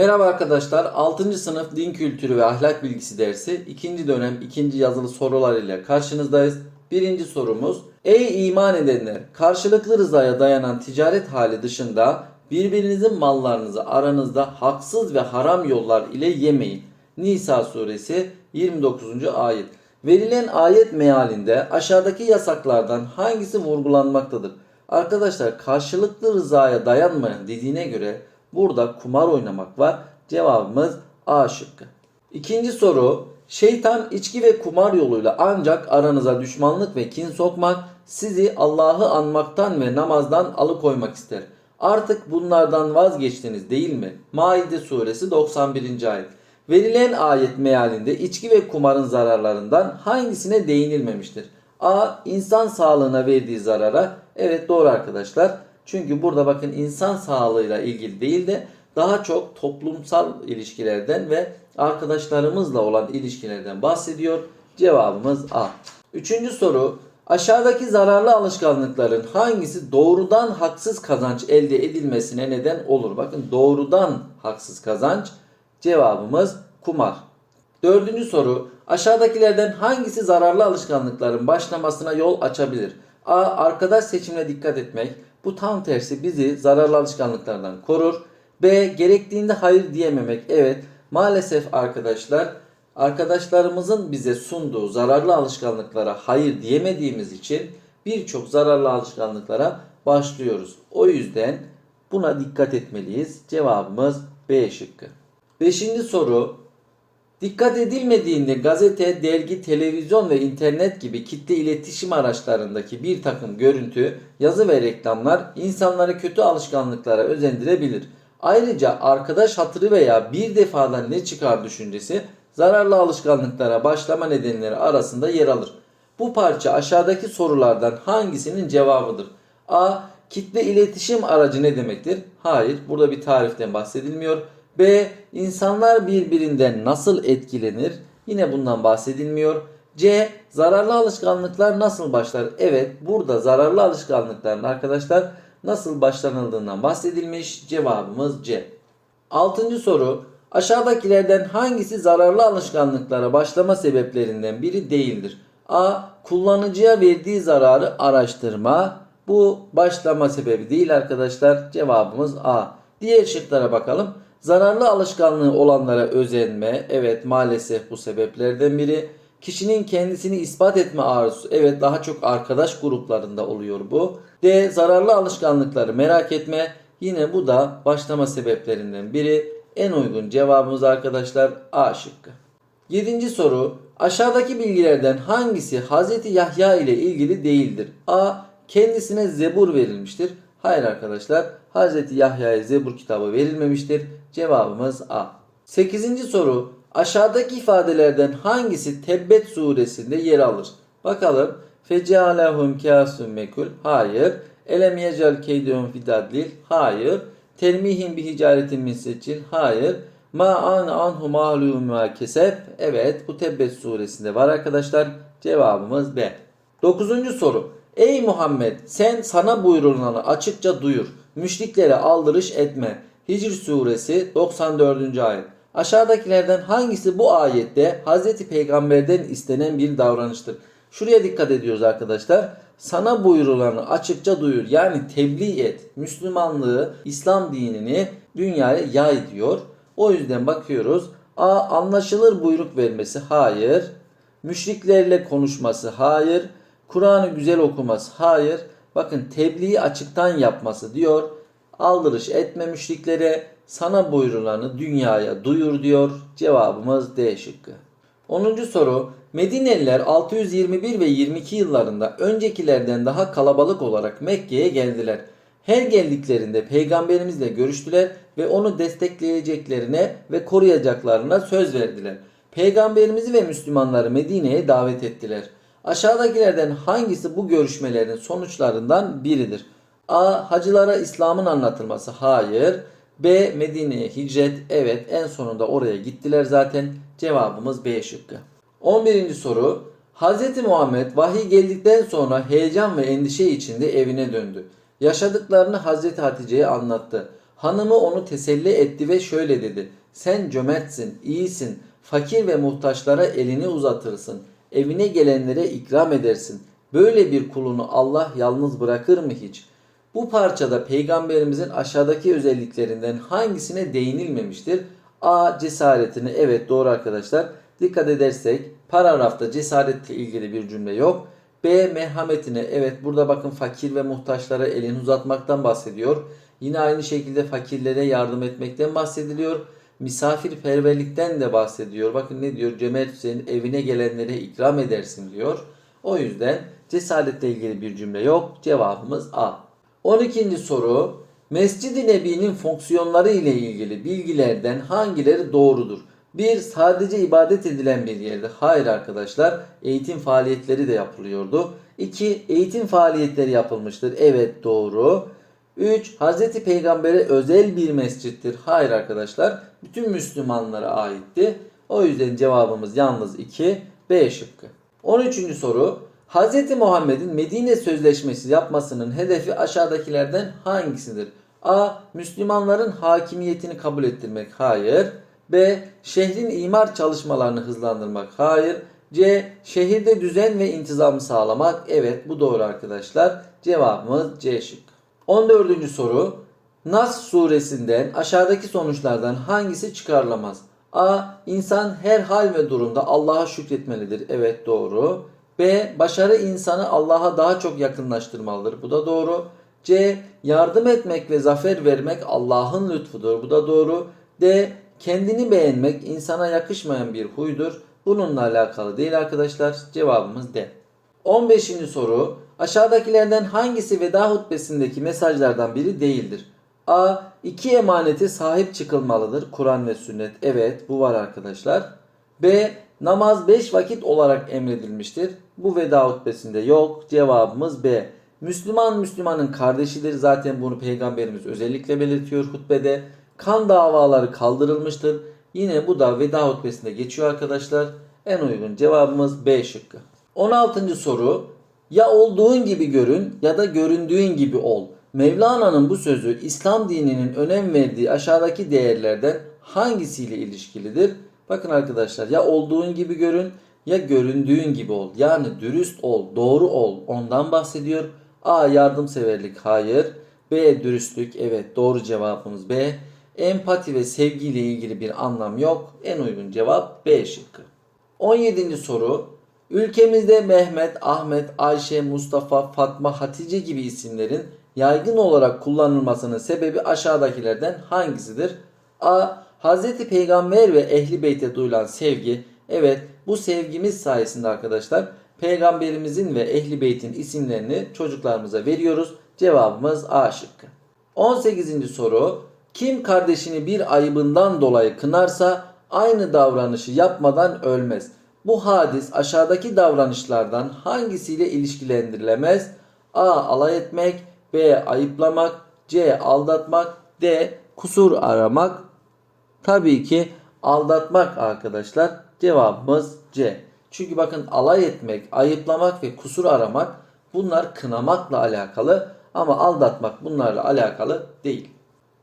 Merhaba arkadaşlar. 6. sınıf din kültürü ve ahlak bilgisi dersi 2. dönem 2. yazılı sorular ile karşınızdayız. Birinci sorumuz. Ey iman edenler! Karşılıklı rızaya dayanan ticaret hali dışında birbirinizin mallarınızı aranızda haksız ve haram yollar ile yemeyin. Nisa suresi 29. ayet. Verilen ayet mealinde aşağıdaki yasaklardan hangisi vurgulanmaktadır? Arkadaşlar karşılıklı rızaya dayanmayan dediğine göre burada kumar oynamak var. Cevabımız A şıkkı. İkinci soru. Şeytan içki ve kumar yoluyla ancak aranıza düşmanlık ve kin sokmak, sizi Allah'ı anmaktan ve namazdan alıkoymak ister. Artık bunlardan vazgeçtiniz değil mi? Maide suresi 91. ayet. Verilen ayet mealinde içki ve kumarın zararlarından hangisine değinilmemiştir? A. İnsan sağlığına verdiği zarara. Evet doğru arkadaşlar. Çünkü burada bakın insan sağlığıyla ilgili değil de daha çok toplumsal ilişkilerden ve arkadaşlarımızla olan ilişkilerden bahsediyor. Cevabımız A. Üçüncü soru. Aşağıdaki zararlı alışkanlıkların hangisi doğrudan haksız kazanç elde edilmesine neden olur? Bakın doğrudan haksız kazanç cevabımız kumar. Dördüncü soru. Aşağıdakilerden hangisi zararlı alışkanlıkların başlamasına yol açabilir? A. Arkadaş seçimine dikkat etmek. Bu tam tersi bizi zararlı alışkanlıklardan korur. B. Gerektiğinde hayır diyememek. Evet maalesef arkadaşlar arkadaşlarımızın bize sunduğu zararlı alışkanlıklara hayır diyemediğimiz için birçok zararlı alışkanlıklara başlıyoruz. O yüzden buna dikkat etmeliyiz. Cevabımız B şıkkı. Beşinci soru. Dikkat edilmediğinde gazete, dergi, televizyon ve internet gibi kitle iletişim araçlarındaki bir takım görüntü, yazı ve reklamlar insanları kötü alışkanlıklara özendirebilir. Ayrıca arkadaş hatırı veya bir defadan ne çıkar düşüncesi zararlı alışkanlıklara başlama nedenleri arasında yer alır. Bu parça aşağıdaki sorulardan hangisinin cevabıdır? A. Kitle iletişim aracı ne demektir? Hayır, burada bir tariften bahsedilmiyor. B. İnsanlar birbirinden nasıl etkilenir? Yine bundan bahsedilmiyor. C. Zararlı alışkanlıklar nasıl başlar? Evet, burada zararlı alışkanlıkların arkadaşlar nasıl başlanıldığından bahsedilmiş. Cevabımız C. Altıncı soru. Aşağıdakilerden hangisi zararlı alışkanlıklara başlama sebeplerinden biri değildir? A. Kullanıcıya verdiği zararı araştırma. Bu başlama sebebi değil arkadaşlar. Cevabımız A. Diğer şıklara bakalım. Zararlı alışkanlığı olanlara özenme. Evet maalesef bu sebeplerden biri. Kişinin kendisini ispat etme arzusu. Evet daha çok arkadaş gruplarında oluyor bu. D. Zararlı alışkanlıkları merak etme. Yine bu da başlama sebeplerinden biri. En uygun cevabımız arkadaşlar A şıkkı. Yedinci soru. Aşağıdaki bilgilerden hangisi Hz. Yahya ile ilgili değildir? A. Kendisine zebur verilmiştir. Hayır arkadaşlar. Hz. Yahya'ya zebur kitabı verilmemiştir. Cevabımız A. Sekizinci soru. Aşağıdaki ifadelerden hangisi Tebbet suresinde yer alır? Bakalım. Fecealehum kâsum mekul. Hayır. Elem yecal keydehum fidadlil. Hayır. Termihim bi hicaretin min seccil. Hayır. Ma an anhu mahlum ma kesep. Evet bu Tebbet suresinde var arkadaşlar. Cevabımız B. Dokuzuncu soru. Ey Muhammed sen sana buyurulanı açıkça duyur. Müşriklere aldırış etme. Hicr suresi 94. ayet. Aşağıdakilerden hangisi bu ayette Hz. Peygamber'den istenen bir davranıştır? Şuraya dikkat ediyoruz arkadaşlar. Sana buyurulanı açıkça duyur. Yani tebliğ et. Müslümanlığı, İslam dinini dünyaya yay diyor. O yüzden bakıyoruz. A. Anlaşılır buyruk vermesi. Hayır. Müşriklerle konuşması. Hayır. Kur'an'ı güzel okuması. Hayır. Bakın tebliği açıktan yapması diyor. Aldırış etme müşriklere. Sana buyurulanı dünyaya duyur diyor. Cevabımız D şıkkı. 10. soru. Medineliler 621 ve 22 yıllarında öncekilerden daha kalabalık olarak Mekke'ye geldiler. Her geldiklerinde peygamberimizle görüştüler ve onu destekleyeceklerine ve koruyacaklarına söz verdiler. Peygamberimizi ve Müslümanları Medine'ye davet ettiler. Aşağıdakilerden hangisi bu görüşmelerin sonuçlarından biridir? A. Hacılara İslam'ın anlatılması. Hayır. B. Medine'ye hicret. Evet en sonunda oraya gittiler zaten. Cevabımız B şıkkı. 11. soru. Hz. Muhammed vahiy geldikten sonra heyecan ve endişe içinde evine döndü. Yaşadıklarını Hz. Hatice'ye anlattı. Hanımı onu teselli etti ve şöyle dedi. Sen cömertsin, iyisin, fakir ve muhtaçlara elini uzatırsın. Evine gelenlere ikram edersin. Böyle bir kulunu Allah yalnız bırakır mı hiç? Bu parçada peygamberimizin aşağıdaki özelliklerinden hangisine değinilmemiştir? A. Cesaretini. Evet doğru arkadaşlar. Dikkat edersek paragrafta cesaretle ilgili bir cümle yok. B. Merhametine. Evet burada bakın fakir ve muhtaçlara elini uzatmaktan bahsediyor. Yine aynı şekilde fakirlere yardım etmekten bahsediliyor. Misafirperverlikten de bahsediyor. Bakın ne diyor? Cömert senin evine gelenlere ikram edersin diyor. O yüzden cesaretle ilgili bir cümle yok. Cevabımız A. 12. soru. Mescid-i Nebi'nin fonksiyonları ile ilgili bilgilerden hangileri doğrudur? 1. Sadece ibadet edilen bir yerde. Hayır arkadaşlar. Eğitim faaliyetleri de yapılıyordu. 2. Eğitim faaliyetleri yapılmıştır. Evet doğru. 3. Hz. Peygamber'e özel bir mescittir. Hayır arkadaşlar. Bütün Müslümanlara aitti. O yüzden cevabımız yalnız 2. B şıkkı. 13. soru. Hz. Muhammed'in Medine Sözleşmesi yapmasının hedefi aşağıdakilerden hangisidir? A. Müslümanların hakimiyetini kabul ettirmek. Hayır. B. Şehrin imar çalışmalarını hızlandırmak. Hayır. C. Şehirde düzen ve intizamı sağlamak. Evet bu doğru arkadaşlar. Cevabımız C şıkkı. 14. soru. Nas suresinden aşağıdaki sonuçlardan hangisi çıkarılamaz? A. İnsan her hal ve durumda Allah'a şükretmelidir. Evet doğru. B. Başarı insanı Allah'a daha çok yakınlaştırmalıdır. Bu da doğru. C. Yardım etmek ve zafer vermek Allah'ın lütfudur. Bu da doğru. D. Kendini beğenmek insana yakışmayan bir huydur. Bununla alakalı değil arkadaşlar. Cevabımız D. 15. soru. Aşağıdakilerden hangisi veda hutbesindeki mesajlardan biri değildir? A. İki emanete sahip çıkılmalıdır. Kur'an ve sünnet. Evet bu var arkadaşlar. B. Namaz 5 vakit olarak emredilmiştir. Bu veda hutbesinde yok. Cevabımız B. Müslüman Müslümanın kardeşidir. Zaten bunu peygamberimiz özellikle belirtiyor hutbede. Kan davaları kaldırılmıştır. Yine bu da veda hutbesinde geçiyor arkadaşlar. En uygun cevabımız B şıkkı. 16. soru. Ya olduğun gibi görün ya da göründüğün gibi ol. Mevlana'nın bu sözü İslam dininin önem verdiği aşağıdaki değerlerden hangisiyle ilişkilidir? Bakın arkadaşlar ya olduğun gibi görün ya göründüğün gibi ol. Yani dürüst ol, doğru ol. Ondan bahsediyor. A. Yardımseverlik. Hayır. B. Dürüstlük. Evet doğru cevabımız B. Empati ve sevgiyle ilgili bir anlam yok. En uygun cevap B şıkkı. 17. soru. Ülkemizde Mehmet, Ahmet, Ayşe, Mustafa, Fatma, Hatice gibi isimlerin yaygın olarak kullanılmasının sebebi aşağıdakilerden hangisidir? A. Hz. Peygamber ve Ehli Beyt'e duyulan sevgi. Evet bu sevgimiz sayesinde arkadaşlar Peygamberimizin ve Ehli Beyt'in isimlerini çocuklarımıza veriyoruz. Cevabımız A şıkkı. 18. soru. Kim kardeşini bir ayıbından dolayı kınarsa aynı davranışı yapmadan ölmez. Bu hadis aşağıdaki davranışlardan hangisiyle ilişkilendirilemez? A. Alay etmek B. Ayıplamak C. Aldatmak D. Kusur aramak Tabii ki aldatmak arkadaşlar. Cevabımız C. Çünkü bakın alay etmek, ayıplamak ve kusur aramak bunlar kınamakla alakalı ama aldatmak bunlarla alakalı değil.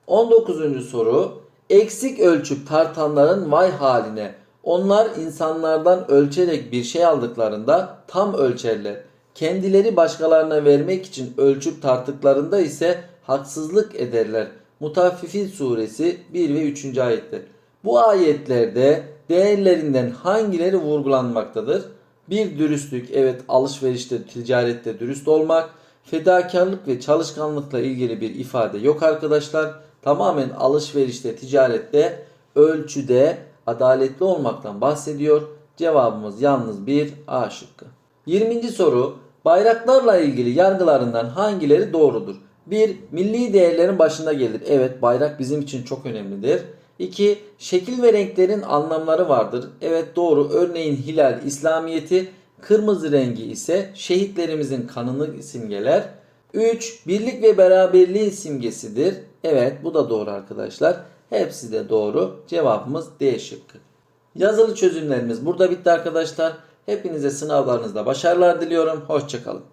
19. soru. Eksik ölçüp tartanların vay haline. Onlar insanlardan ölçerek bir şey aldıklarında tam ölçerler. Kendileri başkalarına vermek için ölçüp tarttıklarında ise haksızlık ederler. Mutaffifin suresi 1 ve 3. ayetler. Bu ayetlerde değerlerinden hangileri vurgulanmaktadır? Bir dürüstlük, evet alışverişte, ticarette dürüst olmak, fedakarlık ve çalışkanlıkla ilgili bir ifade yok arkadaşlar. Tamamen alışverişte, ticarette, ölçüde adaletli olmaktan bahsediyor. Cevabımız yalnız bir A şıkkı. 20. soru. Bayraklarla ilgili yargılarından hangileri doğrudur? 1. Milli değerlerin başında gelir. Evet bayrak bizim için çok önemlidir. 2. Şekil ve renklerin anlamları vardır. Evet doğru. Örneğin hilal İslamiyeti, kırmızı rengi ise şehitlerimizin kanını simgeler. 3. Birlik ve beraberliğin simgesidir. Evet bu da doğru arkadaşlar. Hepsi de doğru. Cevabımız D şıkkı. Yazılı çözümlerimiz burada bitti arkadaşlar. Hepinize sınavlarınızda başarılar diliyorum. Hoşçakalın.